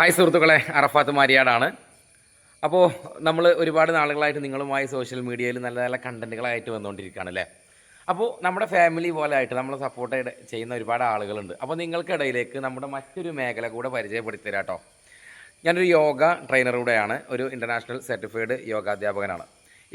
Hi സുഹൃത്തുക്കളെ അറഫാത്ത് മാരിയാടാണ്. അപ്പോൾ നമ്മൾ ഒരുപാട് നാളുകളായിട്ട് നിങ്ങളുമായി സോഷ്യൽ മീഡിയയിൽ നല്ല നല്ല കണ്ടന്റുകളായിട്ട് വന്നുകൊണ്ടിരിക്കുകയാണ് അല്ലേ? അപ്പോൾ നമ്മുടെ ഫാമിലി പോലെ ആയിട്ട് നമ്മൾ സപ്പോർട്ട് ചെയ്യുന്ന ഒരുപാട് ആളുകളുണ്ട്. അപ്പോൾ നിങ്ങൾക്കിടയിലേക്ക് നമ്മുടെ മറ്റൊരു മേഖല കൂടെ പരിചയപ്പെടുത്തി കേട്ടോ ഞാനൊരു യോഗ ട്രെയിനർ കൂടെയാണ്. ഒരു ഇന്റർനാഷണൽ സർട്ടിഫൈഡ് യോഗാധ്യാപകനാണ്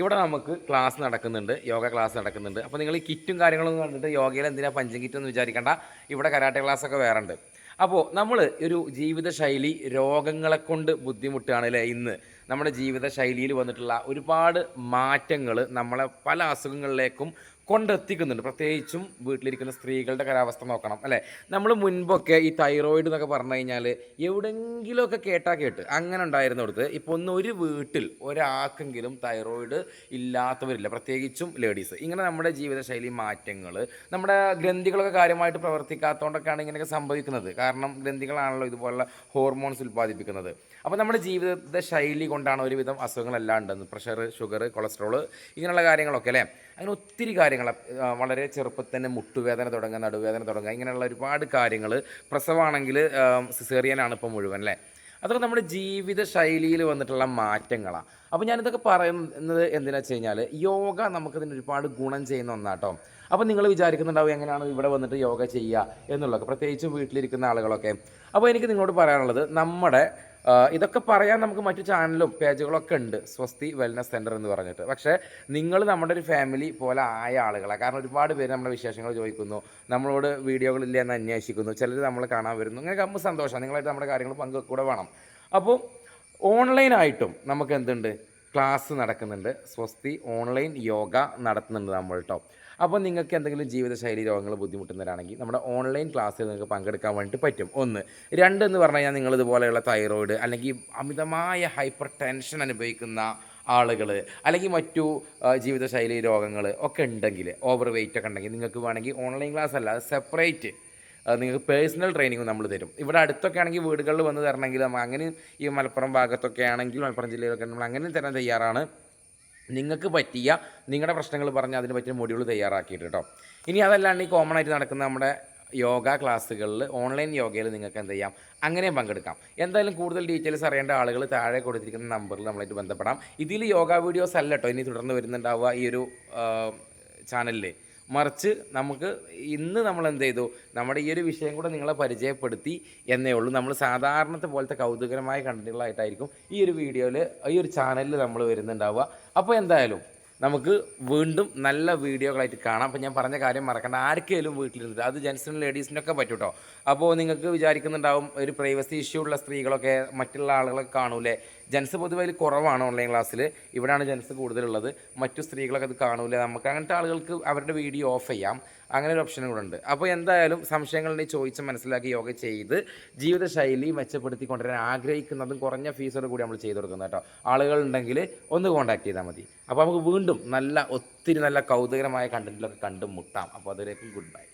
ഇവിടെ നമുക്ക് ക്ലാസ് നടക്കുന്നുണ്ട് യോഗ ക്ലാസ് നടക്കുന്നുണ്ട്. അപ്പോൾ നിങ്ങൾ ഈ കിറ്റും കാര്യങ്ങളും കണ്ടിട്ട് യോഗയിൽ എന്തിനാ പഞ്ചം കിറ്റ് എന്ന് വിചാരിക്കേണ്ട. ഇവിടെ കരാട്ടെ ക്ലാസ്സൊക്കെ വേറെ ഉണ്ട് അപ്പോൾ നമ്മൾ ഒരു ജീവിതശൈലി രോഗങ്ങളെ കൊണ്ട് ബുദ്ധിമുട്ടാണ് അല്ലേ ഇന്ന്. നമ്മുടെ ജീവിതശൈലിയിൽ വന്നിട്ടുള്ള ഒരുപാട് മാറ്റങ്ങൾ നമ്മളെ പല അസുഖങ്ങളിലേക്കും കൊണ്ടെത്തിക്കുന്നുണ്ട്. പ്രത്യേകിച്ചും വീട്ടിലിരിക്കുന്ന സ്ത്രീകളുടെ കാലാവസ്ഥ നോക്കണം അല്ലേ? നമ്മൾ മുൻപൊക്കെ ഈ തൈറോയിഡ് എന്നൊക്കെ പറഞ്ഞു കഴിഞ്ഞാൽ എവിടെയെങ്കിലുമൊക്കെ കേട്ടാ കേട്ട് അങ്ങനെ ഉണ്ടായിരുന്നിടത്ത് ഇപ്പോൾ ഒന്ന് ഒരു വീട്ടിൽ ഒരാൾക്കെങ്കിലും തൈറോയിഡ് ഇല്ലാത്തവരില്ല. പ്രത്യേകിച്ചും ലേഡീസ് ഇങ്ങനെ നമ്മുടെ ജീവിതശൈലി മാറ്റങ്ങൾ നമ്മുടെ ഗ്രന്ഥികളൊക്കെ കാര്യമായിട്ട് പ്രവർത്തിക്കാത്തതുകൊണ്ടൊക്കെയാണ് ഇങ്ങനെയൊക്കെ സംഭവിക്കുന്നത്. കാരണം ഗ്രന്ഥികളാണല്ലോ ഇതുപോലുള്ള ഹോർമോൺസ് ഉൽപ്പാദിപ്പിക്കുന്നത്. അപ്പോൾ നമ്മുടെ ജീവിത ശൈലി കൊണ്ടാണ് ഒരുവിധം അസുഖങ്ങളെല്ലാം ഉണ്ടെന്ന്. പ്രഷർ ഷുഗർ കൊളസ്ട്രോൾ ഇങ്ങനെയുള്ള കാര്യങ്ങളൊക്കെ അല്ലേ? അങ്ങനെ ഒത്തിരി കാര്യങ്ങൾ ആ, വളരെ ചെറുപ്പത്തിൽ തന്നെ മുട്ടുവേദന തുടങ്ങുക നടുവേദന തുടങ്ങുക ഇങ്ങനെയുള്ള ഒരുപാട് കാര്യങ്ങൾ പ്രസവമാണെങ്കിൽ സിസേറിയനാണ് ഇപ്പോൾ മുഴുവൻ അല്ലേ? അതൊക്കെ നമ്മുടെ ജീവിത ശൈലിയിൽ വന്നിട്ടുള്ള മാറ്റങ്ങളാണ് അപ്പോൾ ഞാനിതൊക്കെ പറയുന്നത് എന്തിനാ വെച്ച് കഴിഞ്ഞാൽ യോഗ നമുക്കതിന് ഒരുപാട് ഗുണം ചെയ്യുന്ന ഒന്നാട്ടോ. അപ്പോൾ നിങ്ങൾ വിചാരിക്കുന്നുണ്ടാവും എങ്ങനെയാണ് ഇവിടെ വന്നിട്ട് യോഗ ചെയ്യുക എന്നുള്ളതൊക്കെ. പ്രത്യേകിച്ചും വീട്ടിലിരിക്കുന്ന ആളുകളൊക്കെ. അപ്പോൾ എനിക്ക് നിങ്ങളോട് പറയാനുള്ളത് നമ്മുടെ ഇതൊക്കെ പറയാൻ നമുക്ക് മറ്റു ചാനലും പേജുകളൊക്കെ ഉണ്ട്. സ്വസ്തി വെൽനസ് സെന്റർ എന്ന് പറഞ്ഞിട്ട്. പക്ഷേ നിങ്ങൾ നമ്മുടെ ഒരു ഫാമിലി പോലെ ആയ ആളുകളാണ് കാരണം ഒരുപാട് പേര് നമ്മുടെ വിശേഷങ്ങൾ ചോദിക്കുന്നു. നമ്മളോട് വീഡിയോകളില്ല എന്ന് അന്വേഷിക്കുന്നു. ചിലർ നമ്മൾ കാണാൻ വരുന്നു. ഇങ്ങനെ നമുക്ക് സന്തോഷമാണ് നിങ്ങളായിട്ട് നമ്മുടെ കാര്യങ്ങൾ പങ്കുവെക്കൂടെ വേണം. അപ്പോൾ ഓൺലൈനായിട്ടും നമുക്ക് എന്തുണ്ട്? ക്ലാസ് നടക്കുന്നുണ്ട്. സ്വസ്തി ഓൺലൈൻ യോഗ നടത്തുന്നുണ്ട് നമ്മൾ കേട്ടോ അപ്പോൾ നിങ്ങൾക്ക് എന്തെങ്കിലും ജീവിതശൈലി രോഗങ്ങൾ ബുദ്ധിമുട്ടുന്നവരാണെങ്കിൽ നമ്മുടെ ഓൺലൈൻ ക്ലാസ്സിൽ നിങ്ങൾക്ക് പങ്കെടുക്കാൻ വേണ്ടിയിട്ട് പറ്റും. ഒന്ന് രണ്ട് എന്ന് പറഞ്ഞു കഴിഞ്ഞാൽ നിങ്ങൾ ഇതുപോലെയുള്ള തൈറോയിഡ് അല്ലെങ്കിൽ അമിതമായ ഹൈപ്പർ ടെൻഷൻ അനുഭവിക്കുന്ന ആളുകൾ അല്ലെങ്കിൽ മറ്റു ജീവിതശൈലി രോഗങ്ങൾ ഒക്കെ ഉണ്ടെങ്കിൽ ഓവർ വെയിറ്റ് ഒക്കെ ഉണ്ടെങ്കിൽ നിങ്ങൾക്ക് വേണമെങ്കിൽ ഓൺലൈൻ ക്ലാസ് അല്ല സെപ്പറേറ്റ് നിങ്ങൾക്ക് പേഴ്സണൽ ട്രെയിനിങ് നമ്മൾ തരും. ഇവിടെ അടുത്തൊക്കെ ആണെങ്കിൽ വീടുകളിൽ വന്ന് തരണമെങ്കിൽ അങ്ങനെ ഈ മലപ്പുറം ഭാഗത്തൊക്കെ ആണെങ്കിൽ മലപ്പുറം ജില്ലയിലൊക്കെ നമ്മൾ അങ്ങനെ തരാൻ തയ്യാറാണ്. നിങ്ങൾക്ക് പറ്റിയ നിങ്ങളുടെ പ്രശ്നങ്ങൾ പറഞ്ഞ് അതിന് പറ്റിയ മൊഡ്യൂൾ തയ്യാറാക്കിയിട്ട് കേട്ടോ ഇനി അതല്ലാണ്ട് ഈ കോമൺ ആയിട്ട് നടക്കുന്ന നമ്മുടെ യോഗ ക്ലാസ്സുകളിൽ ഓൺലൈൻ യോഗയിൽ നിങ്ങൾക്ക് എന്ത് ചെയ്യാം? അങ്ങനെയും പങ്കെടുക്കാം. എന്തായാലും കൂടുതൽ ഡീറ്റെയിൽസ് അറിയേണ്ട ആളുകൾ താഴെ കൊടുത്തിരിക്കുന്ന നമ്പറിൽ നമ്മളായിട്ട് ബന്ധപ്പെടാം. ഇതിൽ യോഗ വീഡിയോസ് അല്ല കേട്ടോ ഇനി തുടർന്ന് വരുന്നുണ്ടാവുക ഈ ഒരു ചാനലിൽ മറിച്ച് നമുക്ക് ഇന്ന് നമ്മൾ എന്ത് ചെയ്തു നമ്മുടെ ഈ ഒരു വിഷയം കൂടെ നിങ്ങളെ പരിചയപ്പെടുത്തി എന്നേ ഉള്ളൂ. നമ്മൾ സാധാരണത്തെ പോലത്തെ കൗതുകരമായ കണ്ടന്റുകളായിട്ടായിരിക്കും ഈ ഒരു വീഡിയോയിൽ ഈ ഒരു ചാനലിൽ നമ്മൾ വരുന്നുണ്ടാവുക. അപ്പോൾ എന്തായാലും നമുക്ക് വീണ്ടും നല്ല വീഡിയോകളായിട്ട് കാണാം. അപ്പോൾ ഞാൻ പറഞ്ഞ കാര്യം മറക്കണ്ട. ആർക്കെങ്കിലും വീട്ടിലിരുന്നിട്ട് അത് ജെൻസിനും ലേഡീസിനൊക്കെ പറ്റും കേട്ടോ അപ്പോൾ നിങ്ങൾക്ക് വിചാരിക്കുന്നുണ്ടാവും ഒരു പ്രൈവസി ഇഷ്യൂ ഉള്ള സ്ത്രീകളൊക്കെ മറ്റുള്ള ആളുകളൊക്കെ കാണൂലേ? ജെൻസ് പൊതുവെ കുറവാണ് ഓൺലൈൻ ക്ലാസ്സിൽ ഇവിടെയാണ് ജെൻസ് കൂടുതലുള്ളത്. മറ്റു സ്ത്രീകളൊക്കെ അത് കാണൂലേ? നമുക്ക് അങ്ങനത്തെ ആളുകൾക്ക് അവരുടെ വീഡിയോ ഓഫ് ചെയ്യാം. അങ്ങനെ ഒരു ഓപ്ഷനും കൂടെ ഉണ്ട്. അപ്പോൾ എന്തായാലും സംശയങ്ങളുണ്ടെങ്കിൽ ചോദിച്ച് മനസ്സിലാക്കി യോഗ ചെയ്ത് ജീവിതശൈലി മെച്ചപ്പെടുത്തി കൊണ്ടുവരാൻ ആഗ്രഹിക്കുന്നതും കുറഞ്ഞ ഫീസോട് കൂടി നമ്മൾ ചെയ്ത് കൊടുക്കുന്നത് കേട്ടോ. ആളുകളുണ്ടെങ്കിൽ ഒന്ന് കോൺടാക്ട് ചെയ്താൽ മതി. അപ്പോൾ നമുക്ക് വീണ്ടും നല്ല ഒത്തിരി നല്ല കൗതുകരമായ കണ്ടന്റിലൊക്കെ കണ്ടുമുട്ടാം. അപ്പോൾ അതിലേക്കും ഗുഡ് ബൈ